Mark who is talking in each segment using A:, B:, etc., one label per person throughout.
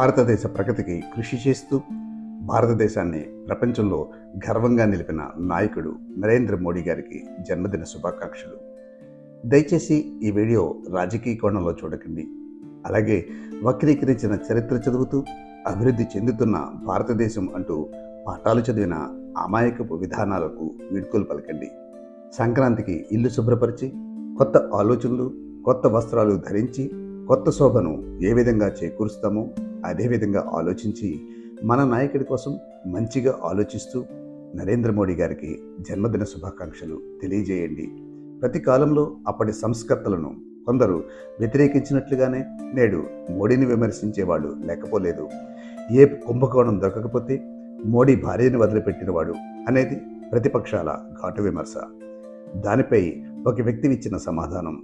A: భారతదేశ ప్రగతికి కృషి చేస్తూ భారతదేశాన్ని ప్రపంచంలో గర్వంగా నిలిపిన నాయకుడు నరేంద్ర మోడీ గారికి జన్మదిన శుభాకాంక్షలు. దయచేసి ఈ వీడియో రాజకీయ కోణంలో చూడకండి. అలాగే వక్రీకరించిన చరిత్ర చదువుతూ అభివృద్ధి చెందుతున్న భారతదేశం అంటూ పాఠాలు చదివిన అమాయకపు విధానాలకు వీడ్కోలు పలకండి. సంక్రాంతికి ఇల్లు శుభ్రపరిచి కొత్త ఆలోచనలు కొత్త వస్త్రాలు ధరించి కొత్త శోభను ఏ విధంగా చేకూరుస్తామో అదేవిధంగా ఆలోచించి మన నాయకుడి కోసం మంచిగా ఆలోచిస్తూ నరేంద్ర మోడీ గారికి జన్మదిన శుభాకాంక్షలు తెలియజేయండి. ప్రతి కాలంలో అప్పటి సంస్కర్తలను కొందరు వ్యతిరేకించినట్లుగానే నేడు మోడీని విమర్శించేవాడు లేకపోలేదు. ఏ కుంభకోణం దొరకకపోతే మోడీ భార్యని వదిలిపెట్టినవాడు అనేది ప్రతిపక్షాల ఘాటు విమర్శ. దానిపై ఒక వ్యక్తి ఇచ్చిన సమాధానం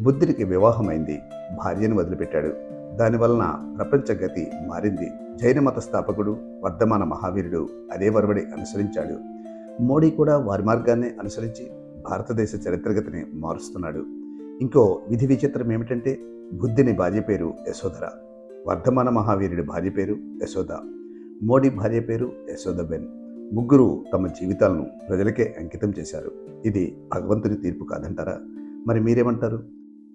A: బుద్ధుడికి వివాహమైంది భార్యను వదిలిపెట్టాడు. దానివలన ప్రపంచ గతి మారింది. జైన మత స్థాపకుడు వర్ధమాన మహావీరుడు అదే వరవడి అనుసరించాడు. మోడీ కూడా వారి మార్గాన్ని అనుసరించి భారతదేశ చరిత్రగతిని మారుస్తున్నాడు. ఇంకో విధి విచిత్రం ఏమిటంటే బుద్ధిని భార్య పేరు యశోధర వర్ధమాన మహావీరుడి భార్య పేరు యశోద మోడీ భార్య పేరు యశోదబెన్ ముగ్గురు తమ జీవితాలను ప్రజలకే అంకితం చేశారు. ఇది భగవంతుని తీర్పు కాదంటారా? మరి మీరేమంటారు?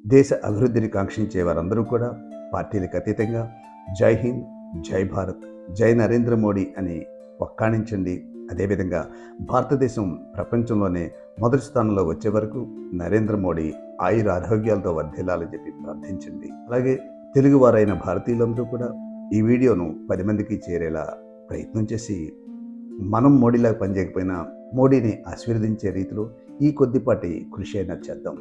A: దేశ అభివృద్ధిని కాంక్షించే వారందరూ కూడా పార్టీలకు అతీతంగా జై హింద్ జై భారత్ జై నరేంద్ర మోడీ అని ఒక్కాణించండి అదేవిధంగా భారతదేశం ప్రపంచంలోనే మొదటి స్థానంలో వచ్చే వరకు నరేంద్ర మోడీ ఆయుర ఆరోగ్యాలతో వర్ధిల్లాలని చెప్పి ప్రార్థించండి. అలాగే తెలుగువారైన భారతీయులందరూ కూడా ఈ వీడియోను పది మందికి చేరేలా ప్రయత్నం చేసి మనం మోడీలాగా పనిచేయకపోయినా మోడీని ఆశీర్వదించే రీతిలో ఈ కొద్దిపాటి కృషి అయినా చేద్దాం.